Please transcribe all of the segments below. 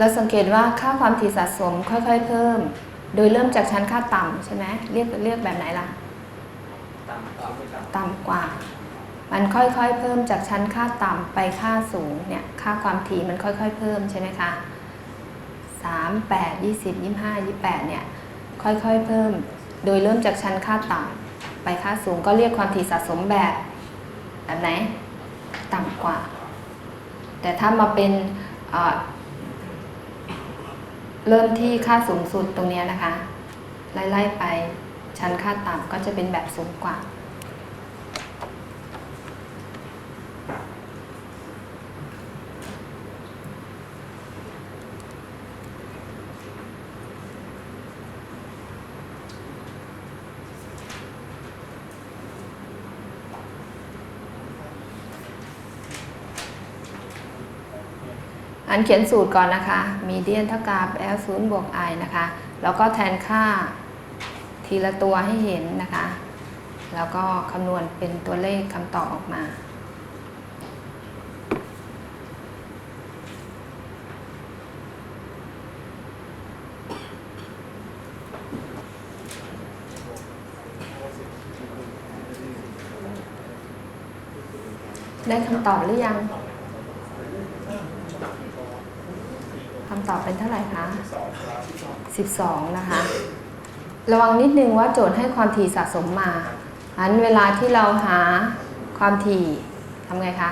เราสังเกตว่าค่าความถี่สะสมค่อยๆ เพิ่ม โดยเริ่มจากชั้นค่าต่ำใช่ไหมเรียกเรียกแบบไหนล่ะต่ำต่ำต่ำกว่า มันค่อยๆ เพิ่มจากชั้นค่าต่ำไปค่าสูงเนี่ยค่าความถี่มันค่อยๆ เพิ่มใช่ไหมคะสามแปดยี่สิบยี่ห้ายี่แปดเนี่ยค่อยๆ เพิ่ม โดยเริ่มจากชั้นค่าต่ำไปค่าสูงก็เรียกความถี่สะสมแบบแบบไหน ต่ำกว่า แต่ถ้ามาเป็น เริ่มที่ค่าสูงสุดตรงนี้นะคะ ไล่ๆไปชั้นค่าต่ำก็จะเป็นแบบสูงกว่า อันเขียนสูตรก่อนนะคะมีเดียนเท่ากับ L 0บวก I นะคะ แล้วก็แทนค่าทีละตัวให้เห็นนะคะ แล้วก็คำนวณเป็นตัวเลขคำตอบออกมาได้คำตอบหรือยัง คำตอบเป็นเท่าไหร่คะ12 นะคะ ระวังนิดนึงว่าโจทย์ให้ความถี่สะสมมาอันเวลาที่เราหาความถี่ทำไงคะ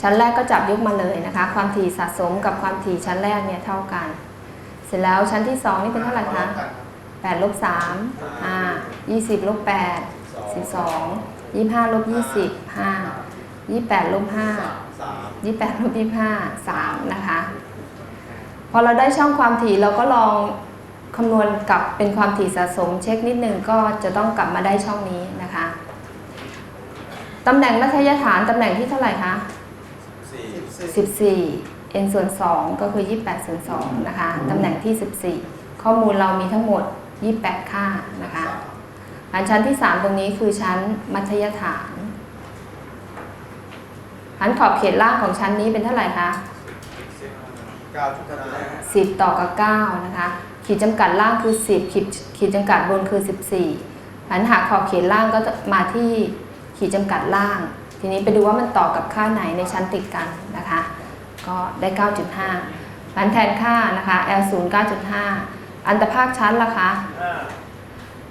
ชั้นแรกก็จับยกมาเลยนะคะ ความถี่สะสมกับความถี่ชั้นแรกเนี่ยเท่ากัน เสร็จแล้วชั้นที่ 2 นี่เป็นเท่าไหร่คะ8ลบ3 5 20ลบ8 12 25ลบ20 5 28ลบ5 28ลบ25 3 นะคะ พอเราได้ช่องความถี่เราก็ลองคำนวณกลับเป็นความถี่สะสม เช็คนิดหนึ่งก็จะต้องกลับมาได้ช่องนี้นะคะตำแหน่งมัธยฐานตำแหน่งที่เท่าไหร่คะสิบสี่14 n ส่วน 2 ก็คือ 28 ส่วน 2 นะคะ ตำแหน่งที่ 14 ข้อมูลเรามีทั้งหมด 28 ค่านะคะอันชั้นที่ 3 ตรงนี้คือชั้นมัธยฐานอันขอบเขตล่างของชั้นนี้เป็นเท่าไหร่คะเก้าจุดห้า 10 ต่อกับ 9 นะคะ ขีดจำกัดล่างคือ 10 ขีดขีดจำกัดบนคือ 14อันหากขอบเขตล่างก็จะมาที่ขีดจำกัดล่าง ทีนี้ไปดูว่ามันต่อกับค่าไหนในชั้นติดกันนะคะ ก็ได้ 9.5อันแทนค่านะคะ L 0 9.5 อันตภาคชั้นล่ะคะ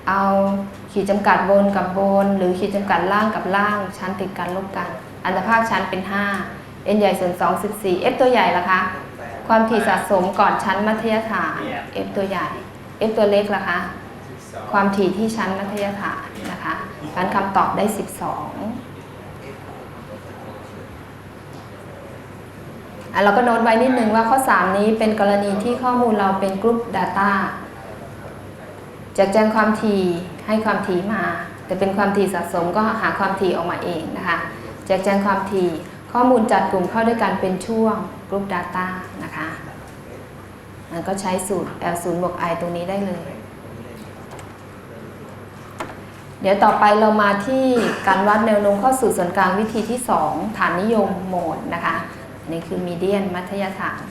เอาขีดจำกัดบนกับบน หรือขีดจำกัดล่างกับล่างชั้นติดกันลบกัน อันตภาคชั้นเป็น 5 n ใหญ่ส่วน2 14 f ตัวใหญ่ล่ะคะ ความถี่สะสมก่อนชั้นมัธยฐาน f ตัวใหญ่ f ตัวเล็กล่ะคะ ความถี่ที่ชั้นมัธยฐานนะคะการคำตอบได้ 12อะเราก็โน้ตไว้นิดนึงว่าข้อ 3 นี้เป็นกรณีที่ข้อมูลเราเป็นกรุ๊ป Data แจกแจงความถี่ให้ความถี่มา แต่เป็นความถี่สะสมก็หาความถี่ออกมาเองนะคะแจกแจงความถี่ข้อมูลจัดกลุ่มเข้าด้วยกันเป็นช่วง กรุ๊ป Data นะคะ มันก็ใช้สูตร L 0 บวก I ตรงนี้ได้เลย เดี๋ยวต่อไปเรามาที่การวัดแนวโน้มเข้าสู่ส่วนกลางวิธีที่ 2 ฐานนิยมโหมดนะคะนี่คือมีเดียนมัธยฐาน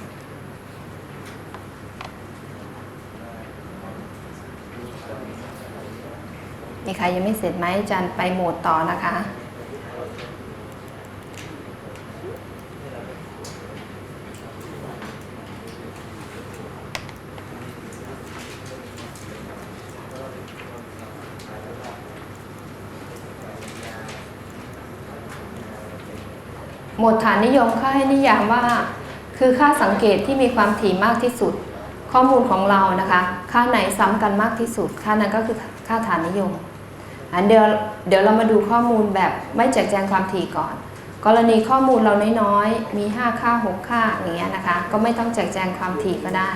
มีใครยังไม่เสร็จไหมอาจันไปโหมดต่อนะคะ หมวดฐานนิยมค่าให้นิยามว่า คือค่าสังเกตที่มีความถี่มากที่สุด ข้อมูลของเรานะคะ ค่าไหนซ้ำกันมากที่สุด ค่านั้นก็คือค่าฐานนิยมอันเดี๋ยวเดี๋ยวเรามาดูข้อมูลแบบไม่แจกแจงความถี่ก่อน กรณีข้อมูลเราน้อยๆมี 5 ค่า 6 ค่าอย่างเงี้ยนะคะ ก็ไม่ต้องแจกแจงความถี่ก็ได้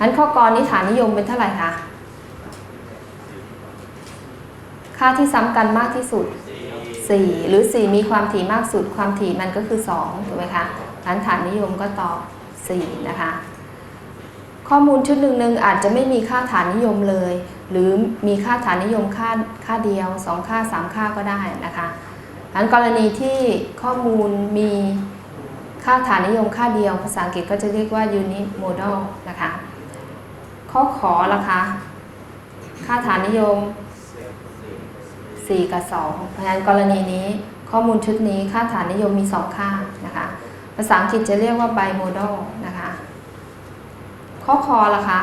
อันข้อกรนี้ฐานนิยมเป็นเท่าไหร่คะค่าที่ซ้ำกันมากที่สุด 4 หรือ 4 มีความถี่มากสุดความถี่มันก็คือ2ถูกไหมคะนั้นฐานนิยมก็ตอบ 4 นะคะ ข้อมูลชุดหนึ่งหนึ่งอาจจะไม่มีค่าฐานนิยมเลย หรือมีค่าฐานนิยมค่าค่าเดียว 2 ค่า 3 ค่าก็ได้นะคะนั้นกรณีที่ข้อมูลมีค่าฐานนิยมค่าเดียว ภาษาอังกฤษก็จะเรียกว่า unit model นะคะ ข้อขอละคะ ค่าฐานนิยม 4 กับ 2 เพราะฉะนั้นกรณีนี้ข้อมูลชุดนี้ค่าฐานนิยมมี 2 ค่านะคะ ภาษาอังกฤษจะเรียกว่า bimodal นะคะ ข้อคอละคะ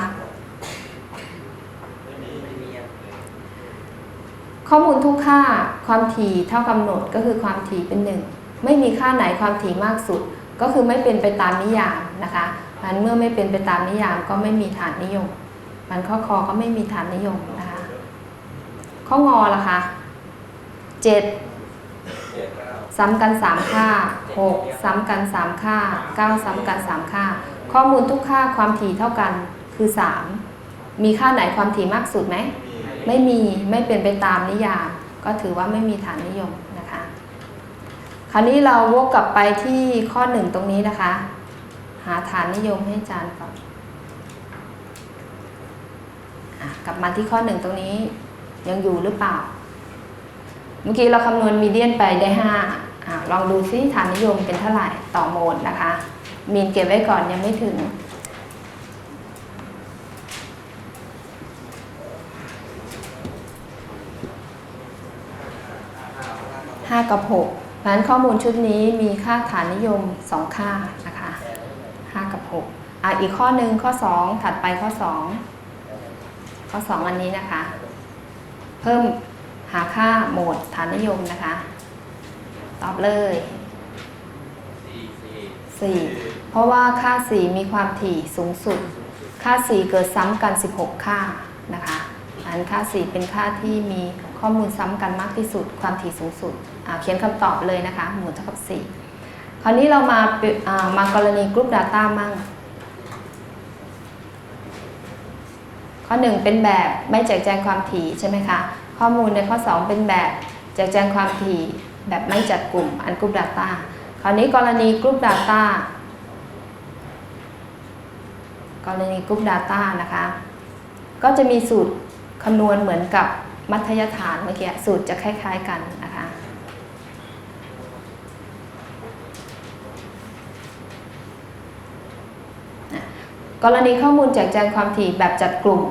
ไม่มีไม่มีอะข้อมูลทุกค่าความถี่เท่ากำหนดก็คือความถี่เป็นหนึ่งไม่มีค่าไหนความถี่มากสุด ก็คือไม่เป็นไปตามนิยามนะคะมันเมื่อไม่เป็นไปตามนิยามก็ไม่มีฐานนิยม มันข้อคอก็ไม่มีฐานนิยมนะคะ ข้องอล่ะคะ เจ็ดเจ็ดเก้าซ้ำกัน3ค่า6ซ้ำกัน3ค่า9ซ้ำกัน3ค่า ข้อมูลทุกค่าความถี่เท่ากันคือ3มีค่าไหนความถี่มากสุดไหมมีไม่มีไม่เป็นไปตามนิยาม ก็ถือว่าไม่มีฐานนิยมนะคะ คราวนี้เราวกกลับไปที่ข้อหนึ่งตรงนี้นะคะ หาฐานนิยมให้อาจารย์ก่อนอะกลับมาที่ข้อหนึ่งตรงนี้ยังอยู่หรือเปล่า เมื่อกี้เราคำนวณมีเดียนไปได้ห้าอะลองดูซิฐานนิยมเป็นเท่าไหร่ต่อโมลนะคะ มีนเก็บไว้ก่อนยังไม่ถึง 5 กับ6เพราะฉะนั้นข้อมูลชุดนี้มีค่าฐานนิยม 2 ค่านะคะ 5 กับ 6อะอีกข้อหนึ่งข้อ 2 ถัดไปข้อ 2 ข้อ 2 อันนี้นะคะ เพิ่ม หาค่าโหมดฐานนิยมนะคะ ตอบเลยสี่สี่4เพราะว่าค่า 4 มีความถี่สูงสุด ค่า 4 เกิดซ้ำกัน 16 ค่านะคะอันค่า 4 เป็นค่าที่มีข้อมูลซ้ำกันมากที่สุด ความถี่สูงสุดอ่าเขียนคำตอบเลยนะคะ หมวดเท่ากับ 4 คราวนี้เรามาเปอ่ามากรณีกรุ๊ป Data มั่ง ข้อ 1 เป็นแบบไม่แจกแจงความถี่ใช่ไหมคะ ข้อมูลในข้อ 2 เป็นแบบแจกแจงความถี่แบบไม่จัดกลุ่มอันกรุ๊ป Data คราวนี้กรณีกรุ๊ป Data กรณีกรุ๊ป Data นะคะ ก็จะมีสูตรคำนวณเหมือนกับมัธยฐานเมื่อกี้สูตรจะคล้าย ๆ กันนะคะกรณีข้อมูลแจกแจงความถี่แบบจัดกลุ่ม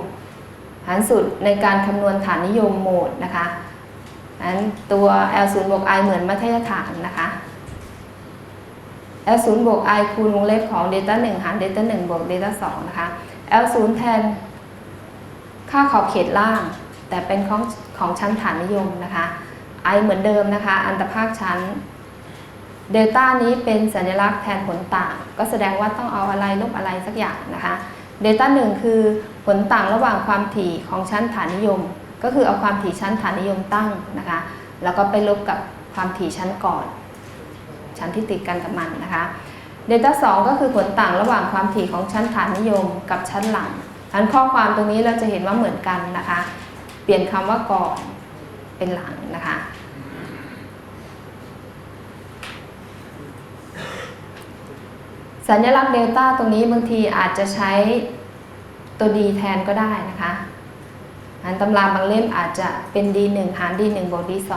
หารสูตรในการคำนวณฐานนิยมโหมดนะคะอันตัว L 0บวก i เหมือนมัธยฐานนะคะ L 0บวก i คูณวงเล็บของ Delta 1 หาร Delta 1บวก Delta 2นะคะ L 0แทนค่าขอบเขตล่าง แต่เป็นของของชั้นฐานนิยมนะคะ i เหมือนเดิมนะคะ อันตรภาคชั้นเดลต้านี้เป็นสัญลักษณ์แทนผลต่าง ก็แสดงว่าต้องเอาอะไรลบอะไรสักอย่างนะคะเดลต้าหนึ่งคือ ลต่างระหว่างความถี่ของชั้นฐานนิยม ก็คือเอาความถี่ชั้นฐานนิยมตั้งนะคะ แล้วก็ไปลบกับความถี่ชั้นก่อน ชั้นที่ติดกันกับมันนะคะเดลต้าสก็คือผลต่างระหว่างความถี่ของชั้นฐานนิยมกับชั้นหลังอันข้อความตรงนี้เราจะเห็นว่าเหมือนกันนะคะ เปลี่ยนคำว่าก่อนเป็นหลังนะคะสัญลักษณ์เดลต้าตรงนี้บางทีอาจจะใช้ ตัว d แทนก็ได้นะคะอันตำราบางเล่มอาจจะเป็น d1 หาร d1 บวก d2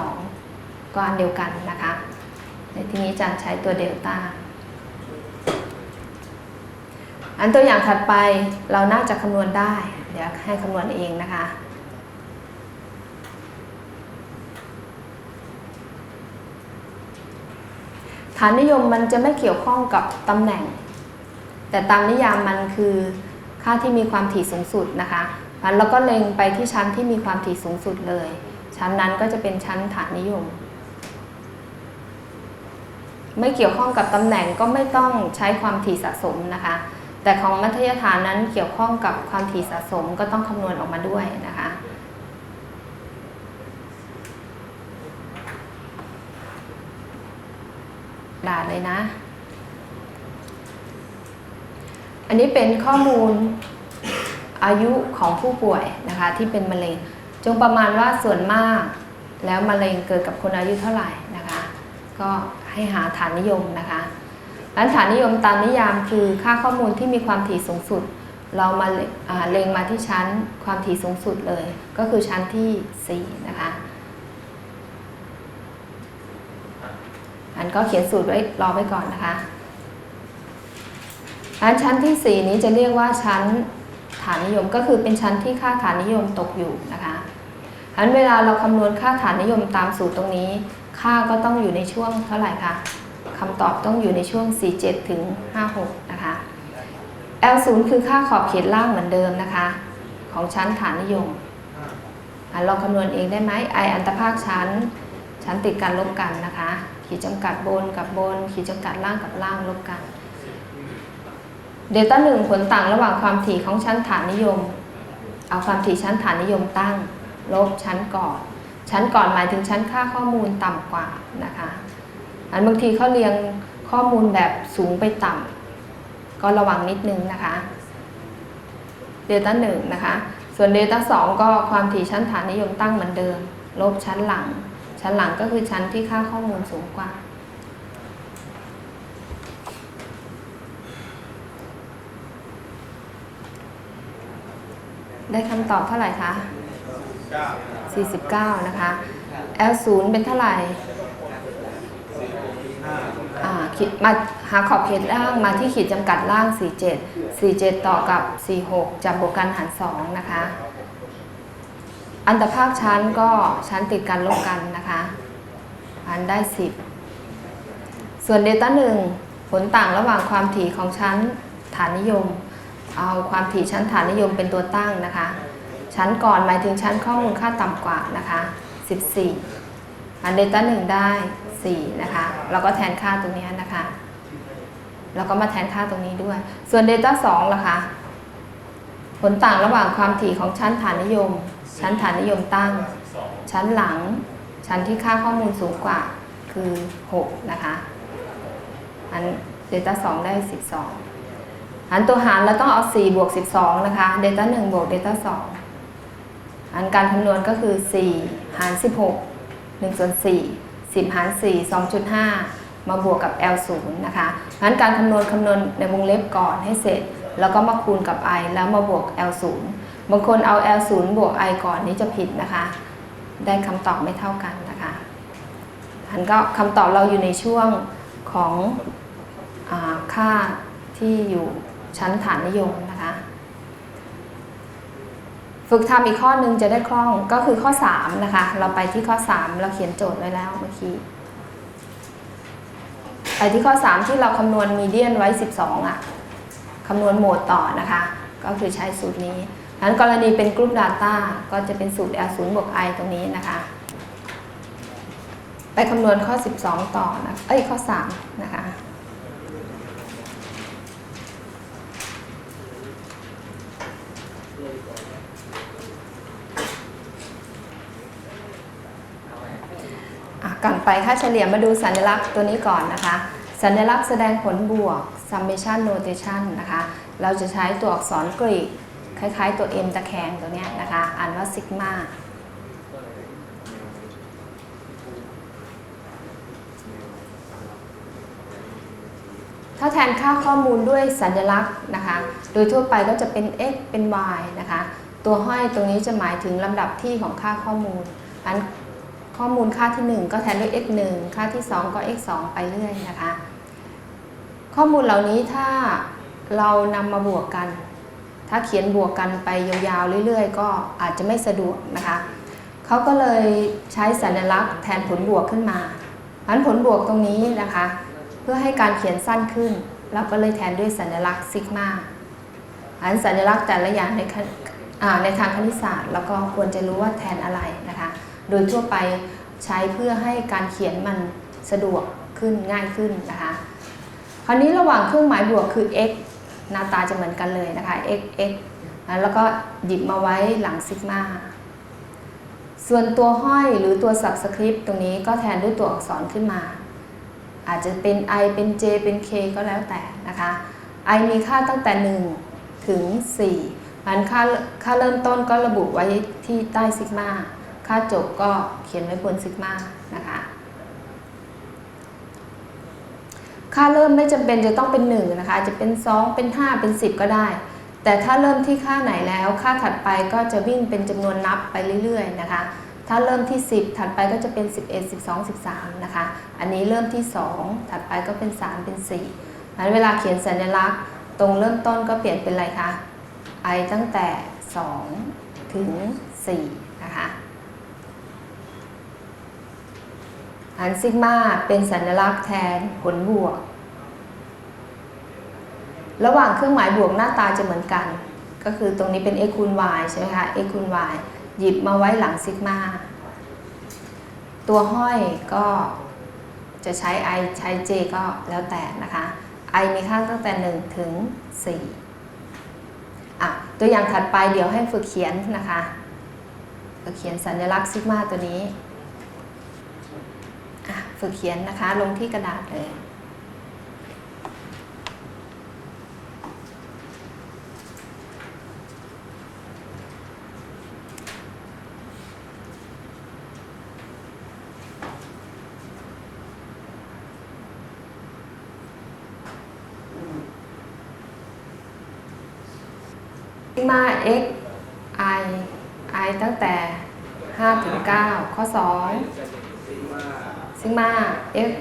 ก็อันเดียวกันนะคะ ในที่นี้อาจารย์ใช้ตัวเดลต้าอันตัวอย่างถัดไปเราน่าจะคำนวณได้ เดี๋ยวให้คำนวณเองนะคะ ฐานนิยมมันจะไม่เกี่ยวข้องกับตำแหน่ง แต่ตามนิยามมันคือ ค่าที่มีความถี่สูงสุดนะคะมันเราก็เล็งไปที่ชั้นที่มีความถี่สูงสุดเลย ชั้นนั้นก็จะเป็นชั้นฐานนิยม ไม่เกี่ยวข้องกับตำแหน่งก็ไม่ต้องใช้ความถี่สะสมนะคะ แต่ของมัธยฐานนั้นเกี่ยวข้องกับความถี่สะสมก็ต้องคำนวณออกมาด้วยนะคะด่าเลยนะ อันนี้เป็นข้อมูลอายุของผู้ป่วยนะคะที่เป็นมะเร็ง จงประมาณว่าส่วนมาก แล้วมะเร็งเกิดกับคนอายุเท่าไหร่นะคะ ก็ให้หาฐานนิยมนะคะนั้นฐานนิยมตามนิยามคือค่าข้อมูลที่มีความถี่สูงสุด เรามาเลอ่าเล็งมาที่ชั้นความถี่สูงสุดเลย ก็คือชั้นที่4นะคะอันก็เขียนสูตรไว้รอไว้ก่อนนะคะ อันชั้นที่สี่นี้จะเรียกว่าชั้นฐานนิยมก็คือเป็นชั้นที่ค่าฐานนิยมตกอยู่นะคะอันเวลาเราคำนวณค่าฐานนิยมตามสูตรตรงนี้ ค่าก็ต้องอยู่ในช่วงเท่าไหร่คะคำตอบต้องอยู่ในช่วง 47 ถึง 56 นะคะ L0 คือค่าขอบเขตล่างเหมือนเดิมนะคะ ของชั้นฐานนิยมอะลองคำนวณเองได้ไหม I อันตภาคชั้น ชั้นติดกันลบกันนะคะ ขีดจำกัดบนกับบน ขีดจำกัดล่างกับล่างลบกัน เดลต้าหนึ่งผลต่างระหว่างความถี่ของชั้นฐานนิยม เอาความถี่ชั้นฐานนิยมตั้ง ลบชั้นก่อน ชั้นก่อนหมายถึงชั้นค่าข้อมูลต่ำกว่านะคะอันบางทีเขาเรียงข้อมูลแบบสูงไปต่ำก็ระวังนิดนึงนะคะเดลต้าหนึ่งนะคะ ส่วนเดลต้าสองก็ความถี่ชั้นฐานนิยมตั้งเหมือนเดิม ลบชั้นหลัง ชั้นหลังก็คือชั้นที่ค่าข้อมูลสูงกว่า ได้คำตอบเท่าไหร่คะ 49 นะคะ L0 เป็นเท่าไหร่มาหาขอบเขตล่างมาที่ขีดจำกัดล่าง 47 47 ต่อกับ 46 จับบวกกันหาร 2 นะคะ อันตภาคชั้นก็ชั้นติดกันลบกันนะคะอันได้ 10 ส่วนเดลต้า1ผลต่างระหว่างความถี่ของชั้นฐานนิยม เอาความถี่ชั้นฐานนิยมเป็นตัวตั้งนะคะ ชั้นก่อนหมายถึงชั้นข้อมูลค่าต่ำกว่านะคะ 14 อันเดต้า1ได้ 4 นะคะ เราก็แทนค่าตรงนี้นะคะแล้วก็มาแทนค่าตรงนี้ด้วย ส่วนเดลต้า2ล่ะคะ ผลต่างระหว่างความถี่ของชั้นฐานนิยม ชั้นฐานนิยมตั้ง ชั้นหลัง ชั้นที่ค่าข้อมูลสูงกว่าคือ 6 นะคะ อันเดลต้า2ได้ 12 อันตัวหารเราต้องเอา 4 บวก 12 นะคะเดต้า1บวกเดต้า2อันการคำนวณก็คือ 4 หาร 16 1ส่วน4 10 หาร 4 2.5 มาบวกกับ L0 นะคะงั้นการคำนวณคำนวณในวงเล็บก่อนให้เสร็จ แล้วก็มาคูณกับ i แล้วมาบวก L0 บางคนเอา L0 บวก i ก่อนนี้จะผิดนะคะ ได้คำตอบไม่เท่ากันนะคะอันก็คำตอบเราอยู่ในช่วงของอค่าที่อยู่ ชั้นฐานนิยมนะคะ ฝึกทำอีกข้อหนึงจะได้คล่องก็คือข้อ 3 นะคะ เราไปที่ข้อ 3 เราเขียนโจทย์ไว้แล้วเมื่อกี้ไปที่ข้อ 3 ที่เราคำนวณมีเดียนไว้ 12อะคำนวณโหมดต่อนะคะ ก็คือใช้สูตรนี้นั้นกรณีเป็นกรุ๊ป Data ก็จะเป็นสูตร L0 บวก i ตรงนี้นะคะ ไปคำนวณข้อ 12 ต่อนะ เอ้ย ข้อ 3 นะคะ ก่อนไปค่าเฉลี่ยมาดูสัญลักษณ์ตัวนี้ก่อนนะคะ สัญลักษณ์แสดงผลบวก summation notation นะคะ เราจะใช้ตัวอักษรกรีกคล้ายๆตัว m ตะแคงตัวนี้นะคะ อ่านว่า sigma ถ้าแทนค่าข้อมูลด้วยสัญลักษณ์นะคะ โดยทั่วไปก็จะเป็น x เป็น y นะคะ ตัวห้อยตรงนี้จะหมายถึงลำดับที่ของค่าข้อมูลอัน ข้อมูลค่าที่ 1 ก็แทนด้วย x 1ค่าที่ 2 ก็ x 2ไปเรื่อยนะคะ ข้อมูลเหล่านี้ถ้าเรานำมาบวกกัน ถ้าเขียนบวกกันไปยาวๆเรื่อยๆ ก็อาจจะไม่สะดวกนะคะเขาก็เลยใช้สัญลักษณ์แทนผลบวกขึ้นมาอันผลบวกตรงนี้นะคะ เพื่อให้การเขียนสั้นขึ้นเราก็เลยแทนด้วยสัญลักษณ์ซิกมาอันสัญลักษณ์แต่ละอย่างในในทางคณิตศาสตร์เราก็ควรจะรู้ว่าแทนอะไรนะ โดยทั่วไปใช้เพื่อให้การเขียนมันสะดวกขึ้นง่ายขึ้นนะคะ คราวนี้ระหว่างเครื่องหมายบวกคือ x หน้าตาจะเหมือนกันเลยนะคะ x x แล้วก็หยิบมาไว้หลังซิกมาส่วนตัวห้อยหรือตัว subscript ตรงนี้ก็แทนด้วยตัวอักษรขึ้นมา อาจจะเป็น i เป็น j เป็น k ก็แล้วแต่นะคะ i มีค่าตั้งแต่ 1 ถึง4มันค่าค่าเริ่มต้นก็ระบุไว้ที่ใต้ซิกมา ค่าจบก็เขียนไว้บนซิกมานะคะ ค่าเริ่มไม่จำเป็นจะต้องเป็น1นะคะ จะเป็น 2 เป็น 5 เป็น 10 ก็ได้ แต่ถ้าเริ่มที่ค่าไหนแล้ว ค่าถัดไปก็จะวิ่งเป็นจำนวนนับไปเรื่อยๆนะคะ ถ้าเริ่มที่ 10 ถัดไปก็จะเป็น 11 12 13นะคะ อันนี้เริ่มที่ 2 ถัดไปก็เป็น 3 เป็น4งั้นเวลาเขียนสัญลักษณ์ ตรงเริ่มต้นก็เปลี่ยนเป็นอะไรคะ i ตั้งแต่ 2 ถึง 4 นะคะ อันซิกมาเป็นสัญลักษณ์แทนผลบวก ระหว่างเครื่องหมายบวกหน้าตาจะเหมือนกัน ก็คือตรงนี้เป็น x คูณ y ใช่ไหมคะ x คูณ y หยิบมาไว้หลังซิกมา ตัวห้อยก็จะใช้ i ใช้ j ก็แล้วแต่นะคะ i มีค่าตั้งแต่ 1 ถึง 4 อะ ตัวอย่างถัดไปเดี๋ยวให้ฝึกเขียนนะคะฝึกเขียนสัญลักษณ์ซิกมาตัวนี้ ฝึกเขียนนะคะ ลงที่กระดาษเลยซิกมา x i i ตั้งแต่ 5 ถึง 9 ข้อ 2 ซิกมา f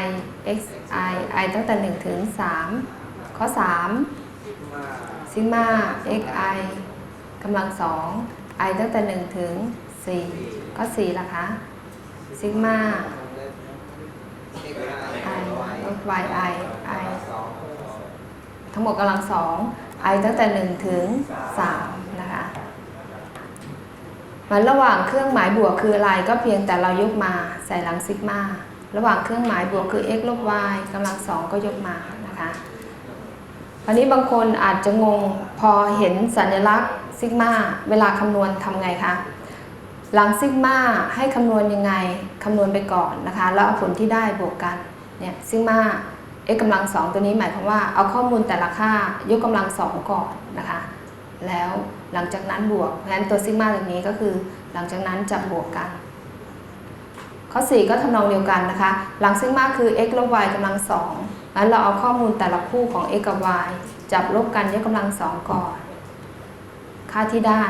i x i i ตั้งแต่ 1 ถึง 3 ข้อ 3 ซิกมา x i กำลัง 2 i ตั้งแต่ 1 ถึง 4 ข้อ4ล่ะคะ ซิกมา i y i i ทั้งหมดกำลัง 2 i ตั้งแต่ 1 ถึง 3 มันระหว่างเครื่องหมายบวกคืออะไรก็เพียงแต่เรายกมาใส่หลังซิกมา ระหว่างเครื่องหมายบวกคือ x ลบ y กำลังสองก็ยกมานะคะคราวนี้บางคนอาจจะงงพอเห็นสัญลักษณ์ซิกมาเวลาคำนวณทำไงคะหลังซิกมาให้คำนวณยังไงคำนวณไปก่อนนะคะ แล้วเอาผลที่ได้บวกกันเนี่ยซิกมา x กำลังสองตัวนี้หมายความว่าเอาข้อมูลแต่ละค่ายกกำลังสองก่อนนะคะ แล้ว หลังจากนั้นบวก เพราะฉะนั้นตัวซิกมาตรงนี้ก็คือ หลังจากนั้นจะบวกกัน ข้อ 4 ก็ทำนองเดียวกันนะคะ หลังซิกมาคือ x ลบ y กำลังสองแล้วเราเอาข้อมูลแต่ละคู่ของ x กับ y จับลบกันยกกำลังสองก่อน ค่าที่ได้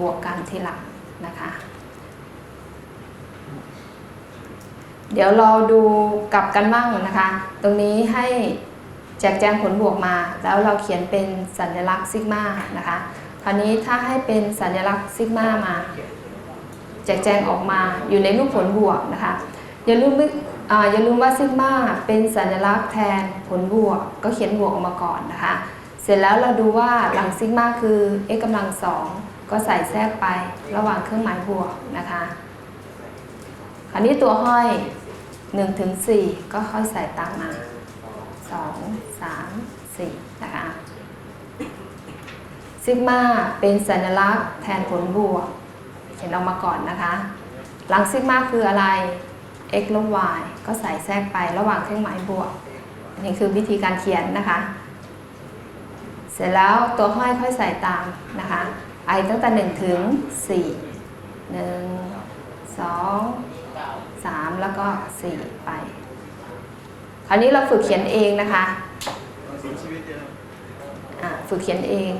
บวกกันทีหลังนะคะ เดี๋ยวเราดูกลับกันบ้างนะคะ ตรงนี้ให้แจกแจงผลบวกมา แล้วเราเขียนเป็นสัญลักษณ์ซิกมานะคะ ราวนี้ถ้าให้เป็นสัญลักษณ์ซิกมามา แจกแจงออกมาอยู่ในรูปผลบวกนะคะอย่าลืมว่าอ่าอย่าลืมว่าซิกมาเป็นสัญลักษณ์แทนผลบวก ก็เขียนบวกออกมาก่อนนะคะ เสร็จแล้วเราดูว่าหลังซิกมาคือ x กำลังสองก็ใส่แทรกไประหว่างเครื่องหมายบวกนะคะคราวนี้ตัวห้อย1ถึง4ก็ค่อยใส่ตามมา 2 3 4 นะคะ ซิกมาเป็นสัญลักษณ์แทนผลบวกเขียนออกมาก่อนนะคะ หลังซิกมาคืออะไร x ลบ y ก็ใส่แทรกไประหว่างเครื่องหมายบวก นี่คือวิธีการเขียนนะคะ เสร็จแล้วตัวห้อยค่อยใส่ตามนะคะ i ตั้งแต่ 1 ถึง 4 1 2 3 แล้วก็ 4 ไป คราวนี้เราฝึกเขียนเองนะคะอะฝึกเขียนเอง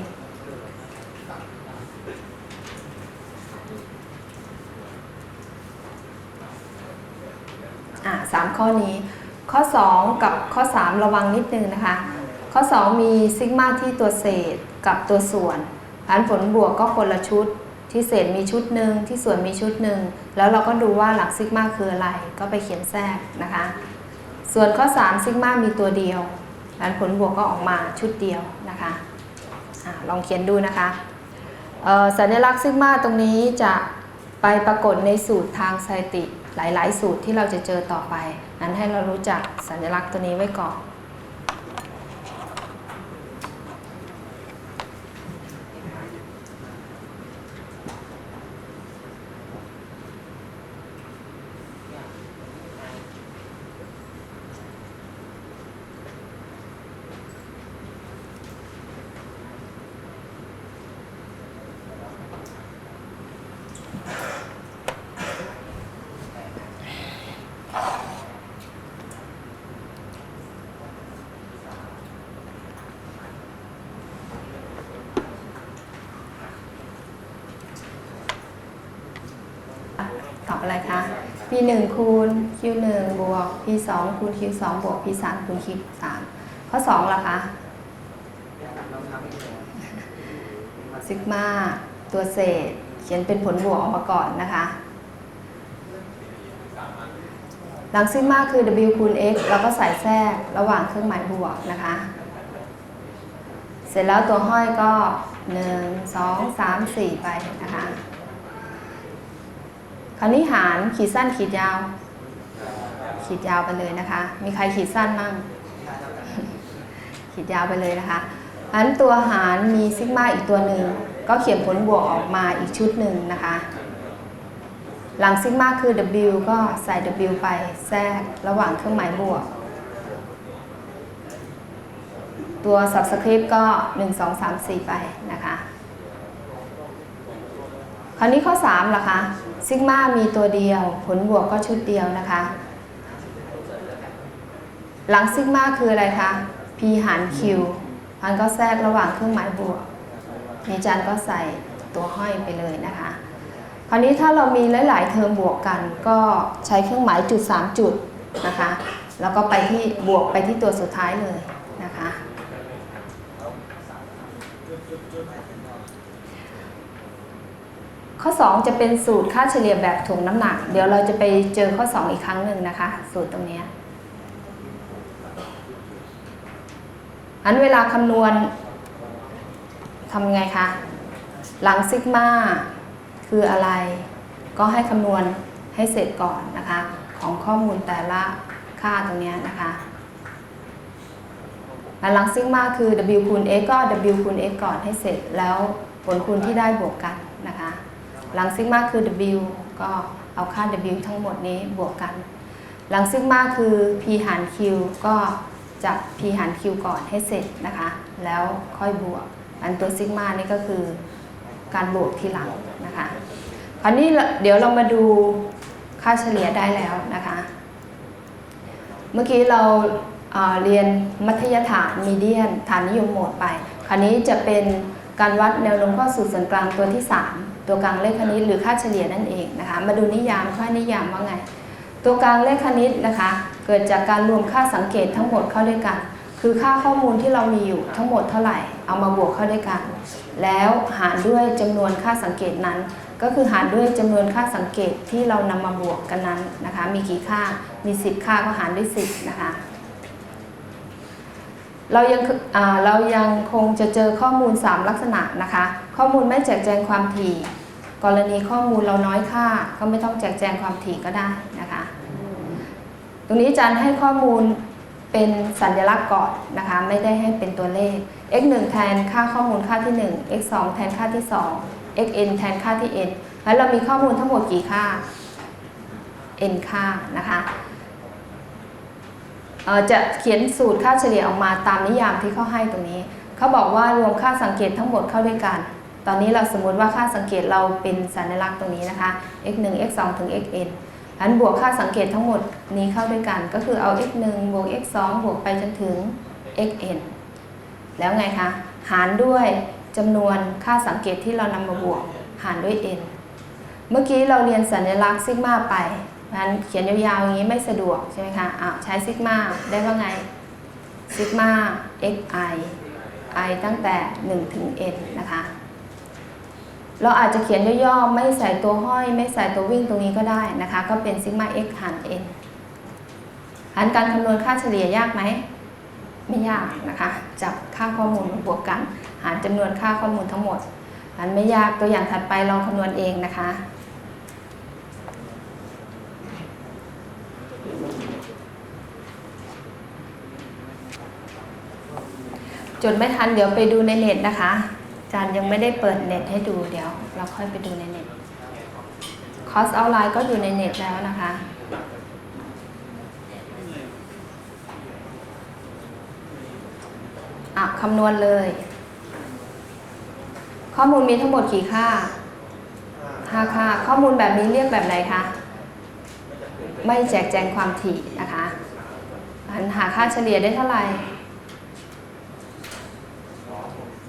อะสามข้อนี้ ข้อ 2 กับข้อ 3 ระวังนิดนึงนะคะ ข้อ 2 มีซิกมาที่ตัวเศษกับตัวส่วนอันผลบวกก็คนละชุด ที่เศษมีชุดหนึ่งที่ส่วนมีชุดหนึ่งแล้วเราก็ดูว่าหลักซิกมาคืออะไร ก็ไปเขียนแทรกนะคะ ส่วนข้อ 3 ซิกมามีตัวเดียวอันผลบวกก็ออกมาชุดเดียวนะคะอะลองเขียนดูนะคะสัญลักษณ์ซิกมาตรงนี้จะไปปรากฏในสูตรทางสถิติ หลาย ๆ สูตรที่เราจะเจอต่อไป นั้นให้เรารู้จักสัญลักษณ์ตัวนี้ไว้ก่อน อะไรคะ p 1คูณ q 1บวก p 2คูณ q 2บวก p 3คูณ q 3ข้อ2ล่ะคะซิกมาตัวเศษ เขียนเป็นผลบวกออกมาก่อนนะคะ หลังซิกมาคือ w คูณ x แล้วก็ใส่แทรกระหว่างเครื่องหมายบวกนะคะ เสร็จแล้วตัวห้อยก็ 1 2 3 4 ไปนะคะ คราวนี้หารขีดสั้นขีดยาว ขีดยาวไปเลยนะคะ มีใครขีดสั้นมั่งขีดยาวไปเลยนะคะอันตัวหารมีซิกมาอีกตัวหนึ่งก็เขียนผลบวกออกมาอีกชุดหนึ่งนะคะ หลังซิกมาคือ W ก็ใส่ W ไปแทรกระหว่างเครื่องหมายบวก ตัว subscript ก็ 1 2 3 4 ไปนะคะ คราวนี้ข้อ3ล่ะคะซิกมามีตัวเดียว ผลบวกก็ชุดเดียวนะคะ หลังซิกมาคืออะไรคะ p หาร q มันก็แทรกระหว่างเครื่องหมายบวกนี่จันก็ใส่ตัวห้อยไปเลยนะคะ คราวนี้ถ้าเรามีหลาย ๆ เทอมบวกกันก็ใช้เครื่องหมายจุด 3 จุดนะคะ แล้วก็ไปที่บวกไปที่ตัวสุดท้ายเลยนะคะ ข้อ 2 จะเป็นสูตรค่าเฉลี่ยแบบถ่วงน้ำหนัก เดี๋ยวเราจะไปเจอข้อ 2 อีกครั้งหนึ่งนะคะ สูตรตรงนี้อันเวลาคำนวณทำไงคะ หลังซิกมาคืออะไร ก็ให้คำนวณให้เสร็จก่อนนะคะ ของข้อมูลแต่ละค่าตรงนี้นะคะและหลังซิกมาคือ w คูณ x ก็ w คูณ x ก่อนให้เสร็จแล้วผลคูณที่ได้บวกกันนะคะ หลังซิกมาคือ w ก็เอาค่า w ทั้งหมดนี้บวกกัน หลังซิกมาคือ p หาร q ก็จับ p หาร q ก่อนให้เสร็จนะคะ แล้วค่อยบวก อันตัวซิกมานี่ก็คือการบวกทีหลังนะคะ คราวนี้เดี๋ยวเรามาดูค่าเฉลี่ยได้แล้วนะคะ เมื่อกี้เราเเรียนมัธยฐานมีเดียนฐานนิยมโหมดไป คราวนี้จะเป็น การวัดแนวโน้มข้าสู่ส่วนกลางตัวที่ 3 ตัวกลางเลขคณิตหรือค่าเฉลี่ยนั่นเองนะคะ มาดูนิยามค่านิยามว่าไง ตัวกลางเลขคณิตนะคะ เกิดจากการรวมค่าสังเกตทั้งหมดเข้าด้วยกัน คือค่าข้อมูลที่เรามีอยู่ทั้งหมดเท่าไหร่ เอามาบวกเข้าด้วยกัน แล้วหารด้วยจำนวนค่าสังเกตนั้น ก็คือหารด้วยจำนวนค่าสังเกตที่เรานำมาบวกกันนั้นนะคะ มีกี่ค่า มี 10 ค่าก็หารด้วย 10 นะคะ เรายังเรายังคงจะเจอข้อมูล 3 ลักษณะนะคะ ข้อมูลไม่แจกแจงความถี่ กรณีข้อมูลเราน้อยค่า ก็ไม่ต้องแจกแจงความถี่ก็ได้นะคะ ตรงนี้อาจารย์ให้ข้อมูลเป็นสัญลักษณ์ก่อนนะคะ ไม่ได้ให้เป็นตัวเลข x 1แทนค่าข้อมูลค่าที่ 1 x 2แทนค่าที่ 2 x n แทนค่าที่ n แล้วเรามีข้อมูลทั้งหมดกี่ค่า n ค่านะคะ จะเขียนสูตรค่าเฉลี่ยออกมาตามนิยามที่เขาให้ตรงนี้ เขาบอกว่ารวมค่าสังเกตทั้งหมดเข้าด้วยกัน ตอนนี้เราสมมติว่าค่าสังเกตเราเป็นสัญลักษณ์ตรงนี้นะคะ x 1 x 2ถึง x n อันบวกค่าสังเกตทั้งหมดนี้เข้าด้วยกัน ก็คือเอา x 1บวก x 2บวกไปจนถึง x n แล้วไงคะ หารด้วยจำนวนค่าสังเกตที่เรานำมาบวก หารด้วย n เมื่อกี้เราเรียนสัญลักษณ์ซิกมาไป งั้นเขียนยาวๆอย่างนี้ไม่สะดวกใช่ไหมคะอ้าวใช้ซิกมาได้ว่าไงซิกมา xi i ตั้งแต่ 1 ถึง n นะคะ เราอาจจะเขียนย่อๆ ไม่ใส่ตัวห้อย ไม่ใส่ตัววิ่งตรงนี้ก็ได้นะคะ ก็เป็นซิกมา x หาร n หารการคำนวณค่าเฉลี่ยยากไหม ไม่ยากนะคะ จับค่าข้อมูลมาบวกกัน หารจำนวนค่าข้อมูลทั้งหมด อันไม่ยากตัวอย่างถัดไปลองคำนวณเองนะคะ จดไม่ทันเดี๋ยวไปดูในเน็ตนะคะอาจารย์ยังไม่ได้เปิดเน็ตให้ดูเดี๋ยว เราค่อยไปดูในเน็ตคอสออนไลน์ก็อยู่ในเน็ตแล้วนะคะอะคำนวณเลย ข้อมูลมีทั้งหมดกี่ค่าห้าค่า ข้อมูลแบบนี้เรียกแบบไหนคะไม่แจกแจงความถี่นะคะอันหาค่าเฉลี่ยได้เท่าไหร่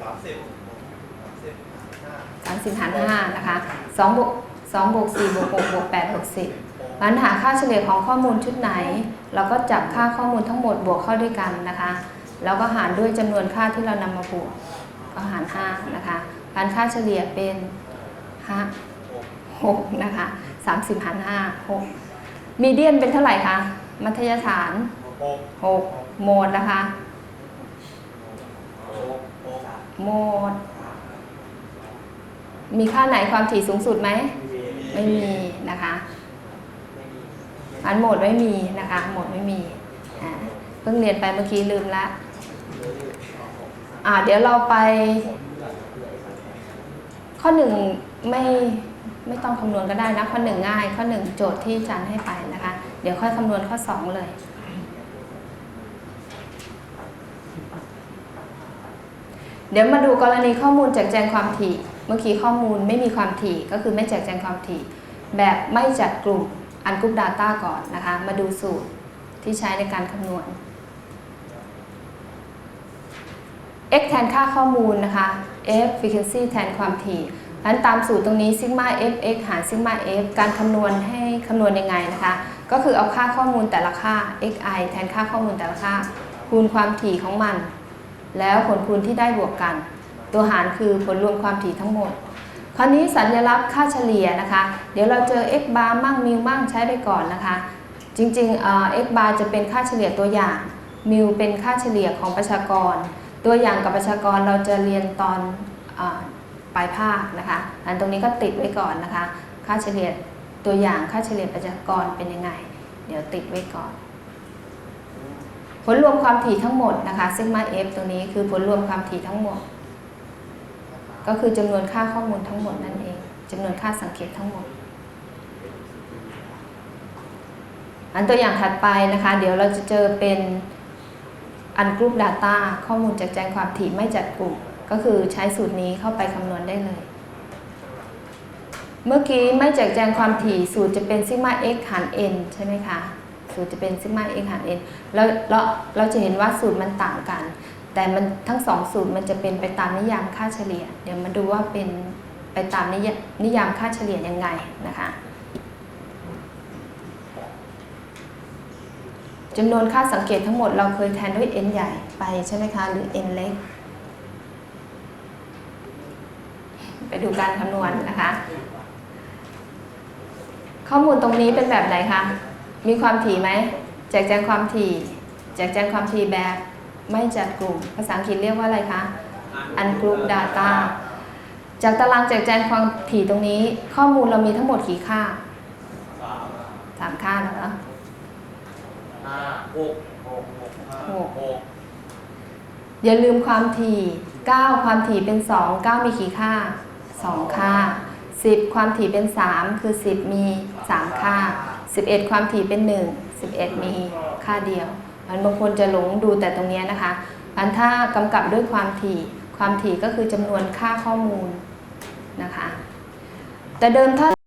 สามสิบหาสามสิบหารห้านะคะสองบวกสองบวกสี่บวกหกบวกแปดบวกสิบงั้นหาค่าเฉลี่ยของข้อมูลชุดไหน เราก็จับค่าข้อมูลทั้งหมดบวกเข้าด้วยกันนะคะ แล้วก็หารด้วยจำนวนค่าที่เรานำมาบวก ก็หารห้านะคะการค่าเฉลี่ยเป็นห้าหกนะคะสามสิบหารห้าหกมีเดียนเป็นเท่าไหร่คะ มัธยฐานหกหกโมดนะคะ กโมด มีค่าไหนความถี่สูงสุดไหม ไม่มีนะคะอันโหมดไม่มีนะคะโหมดไม่มีเพิ่งเรียนไปเมื่อกี้ลืมละอ่าเดี๋ยวเราไป ข้อหนึ่งไม่ไม่ต้องคำนวณก็ได้นะ ข้อหนึ่งง่าย ข้อหนึ่งโจทย์ที่อาจารย์ให้ไปนะคะ เดี๋ยวค่อยคำนวณข้อสองเลย เดี๋ยวมาดูกรณีข้อมูลแจกแจงความถี่ เมื่อกี้ข้อมูลไม่มีความถี่ก็คือไม่แจกแจงความถี่ แบบไม่จัดกลุ่มอันกรุ๊ป Data ก่อนนะคะ มาดูสูตรที่ใช้ในการคำนวณ x แทนค่าข้อมูลนะคะ f frequency แทนความถี่นั้นตามสูตรตรงนี้ sigma f x หาร sigma f การคำนวณให้คำนวณยังไงนะคะ ก็คือเอาค่าข้อมูลแต่ละค่า xi แทนค่าข้อมูลแต่ละค่า คูณความถี่ของมัน แล้วผลคูณที่ได้บวกกัน ตัวหารคือผลรวมความถี่ทั้งหมด คราวนี้สัญลักษณ์ค่าเฉลี่ยนะคะ เดี๋ยวเราเจอ x bar มั่งมิวมั่งใช้ไปก่อนนะคะ จริงๆเอ่อ x bar จะเป็นค่าเฉลี่ยตัวอย่างมิวเป็นค่าเฉลี่ยของประชากร ตัวอย่างกับประชากรเราจะเรียนตอนอปลายภาคนะคะอันตรงนี้ก็ติดไว้ก่อนนะคะ ค่าเฉลี่ยตัวอย่างค่าเฉลี่ยประชากรเป็นยังไง เดี๋ยวติดไว้ก่อน ลรวมความถี่ทั้งหมดนะคะซิกมา f ตัวนี้คือผลรวมความถี่ทั้งหมด ก็คือจำนวนค่าข้อมูลทั้งหมดนั่นเองจำนวนค่าสังเกตทั้งหมด อันตัวอย่างถัดไปนะคะ เดี๋ยวเราจะเจอเป็นอันกรุ๊ป Data ข้อมูลจากแจงความถี่ไม่จัดกลุ่ม ก็คือใช้สูตรนี้เข้าไปคำนวณได้เลย เมื่อกี้ไม่แจกแจงความถี่สูตรจะเป็นซิกมา x หาร n ใช่ไหมคะ สูตรจะเป็นซิกมา x หาร n แล้วเราเราจะเห็นว่าสูตรมันต่างกัน แต่มันทั้งสองสูตรมันจะเป็นไปตามนิยามค่าเฉลี่ย เดี๋ยวมาดูว่าเป็นไปตามนิยนิยามค่าเฉลี่ยยังไงนะคะจำนวนค่าสังเกตทั้งหมดเราเคยแทนด้วย n ใหญ่ไปใช่ไหมคะหรือ n เล็ก ไปดูการคำนวณนะคะ ข้อมูลตรงนี้เป็นแบบไหนคะ มีความถี่ไหมแจกแจงความถี่ แจกแจงความถี่แบบไม่จัดกลุ่ม ภาษาอังกฤษเรียกว่าอะไรคะ ungroup data จากตารางแจกแจงความถี่ตรงนี้ ข้อมูลเรามีทั้งหมดกี่ค่าสามสามค่าแล้วเนอะห้าหกหกหกห้าหกหกอย่าลืมความถี่9ความถี่เป็น2 9มีกี่ค่า2ค่า10ความถี่เป็น3คือ10มี3ค่า 11 ความถี่เป็น 1 11 มีค่าเดียว มันบางคนจะหลงดูแต่ตรงนี้นะคะอันถ้ากำกับด้วยความถี่ความถี่ก็คือจำนวนค่าข้อมูลนะคะ แต่เดิมถ้า